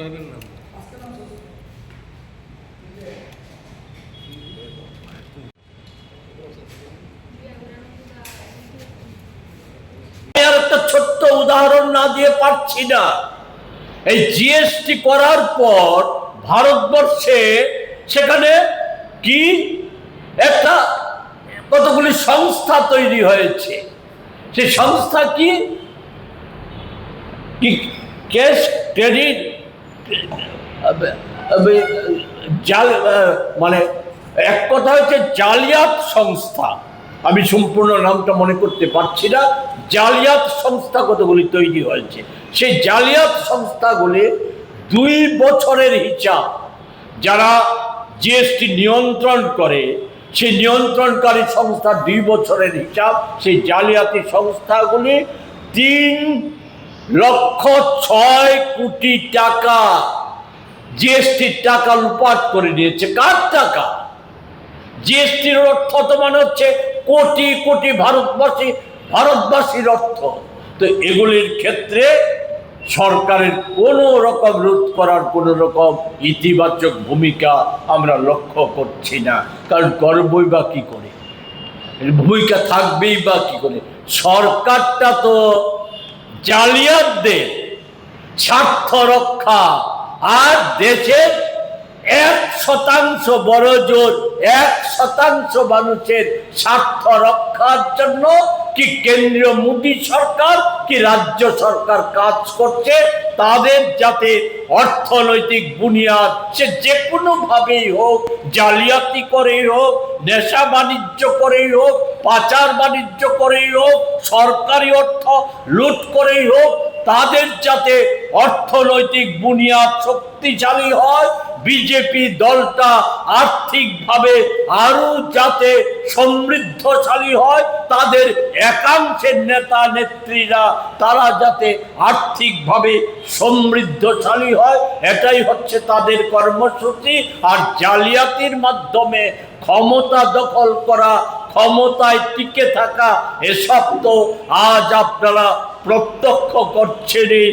আর একটা ছোট্ট উদাহরণ না দিয়ে পারছি না। এই জিএসটি করার পর ভারতবর্ষে সেখানে কি একটা কতগুলি সংস্থা তৈরি হয়েছে? সেই সংস্থা কি? কি? ক্যাশ ক্রেডিট মানে এক কথা হচ্ছে জালিয়াত সংস্থা। আমি সম্পূর্ণ নামটা মনে করতে পারছি না। জালিয়াত সংস্থা কতগুলি তৈরি হয়েছে? সেই জালিয়াত সংস্থাগুলি দুই বছরের হিসাব। যারা জিএসটি নিয়ন্ত্রণ করে, সেই নিয়ন্ত্রণকারী সংস্থা দুই বছরের হিসাব। সেই জালিয়াতি সংস্থাগুলি তিন লক্ষ ছয় কোটি টাকা জিএসটির টাকা লুপাট করে নিয়েছে কার টাকা? জিএসটির অর্থ তো মানে হচ্ছে কোটি কোটি ভারতবাসী, ভারতবাসীর অর্থ। তো এগুলির ক্ষেত্রে সরকারের কোনো রকম রোধ করার কোনো রকম ইতিবাচক ভূমিকা আমরা লক্ষ্য করছি না। কারণ করবই বা কি করে? ভূমিকা থাকবেই বা কি করে? সরকারটা তো জালিয়াতদের স্বার্থ রক্ষা আর দেশের এক শতাংশ বড় জোর এক শতাংশ মানুষের স্বার্থ রক্ষার জন্য কি কেন্দ্রীয় মোদী সরকার, কি রাজ্য সরকার কাজ করছে, তাদের যাতে অর্থনৈতিক বুনিয়াদ সে যে কোনো ভাবেই হোক, জালিয়াতি করেই হোক, নেশা বাণিজ্য করেই হোক পাচার বাণিজ্য করেই হোক, সরকারি অর্থ লুট করেই হোক, তাদের যাতে অর্থনৈতিক বুনিয়াদ শক্তিশালী হয়, বিজেপি দলটা আর্থিকভাবে আরও যাতে সমৃদ্ধশালী হয়, তাদের একাংশের নেতা নেত্রীরা তারা যাতে আর্থিকভাবে সমৃদ্ধশালী হয়, এটাই হচ্ছে তাদের কর্মসূচি। আর জালিয়াতির মাধ্যমে ক্ষমতা দখল করা ক্ষমতায় টিকে থাকা এসব তো আজ আপনারা প্রত্যক্ষ করছেনই।